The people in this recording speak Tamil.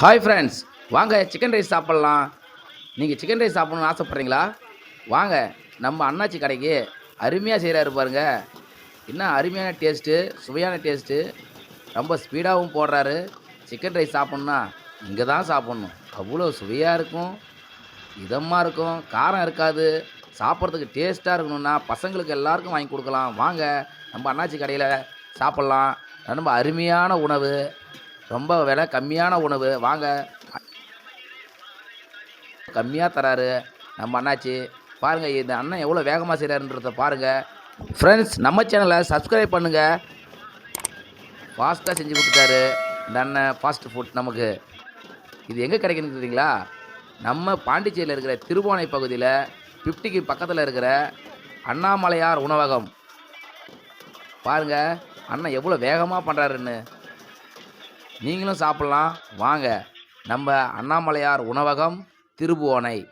ஹாய் ஃப்ரெண்ட்ஸ் வாங்க சிக்கன் ரைஸ் சாப்பிட்லாம். நீங்கள் சிக்கன் ரைஸ் சாப்பிட்ணுன்னு ஆசைப்பட்றீங்களா? வாங்க நம்ம அண்ணாச்சி கடைக்கு அருமையாக செய்கிறாரு பாருங்க. என்ன அருமையான டேஸ்ட்டு சுவையான டேஸ்ட்டு ரொம்ப ஸ்பீடாகவும் போடுறாரு. சிக்கன் ரைஸ் சாப்பிட்ணுன்னா இங்கே தான் சாப்பிட்ணும். அவ்வளோ சுவையாக இருக்கும் இதமாக இருக்கும் காரம் இருக்காது. சாப்பிட்றதுக்கு டேஸ்ட்டாக இருக்கணும்னா பசங்களுக்கு எல்லாருக்கும் வாங்கி கொடுக்கலாம். வாங்க நம்ம அண்ணாச்சி கடையில் சாப்பிட்லாம். ரொம்ப அருமையான உணவு. ரொம்ப விலை கம்மியான உணவு. வாங்க. கம்மியாக தராரு. நம்ம அண்ணாச்சி பாருங்கள் இந்த அண்ணன் எவ்வளோ வேகமாக செய்கிறாருன்றத பாருங்கள் ஃப்ரெண்ட்ஸ் நம்ம சேனலை சப்ஸ்கிரைப் பண்ணுங்கள் ஃபாஸ்ட்டாக செஞ்சு கொடுத்துட்டாரு இந்த அண்ணன் ஃபாஸ்ட் ஃபுட் நமக்கு. இது எங்கே கிடைக்குன்னு தெரியுங்களா? நம்ம பாண்டிச்சேரியில் இருக்கிற திருவோணை பகுதியில் ஃபிஃப்டிக்கு பக்கத்தில் இருக்கிற அண்ணாமலையார் உணவகம். பாருங்கள் அண்ணன் எவ்வளோ வேகமாக பண்ணுறாருன்னு நீங்களும் சாப்பிட்லாம். வாங்க நம்ம அண்ணாமலையார் உணவகம் திருபுவனை.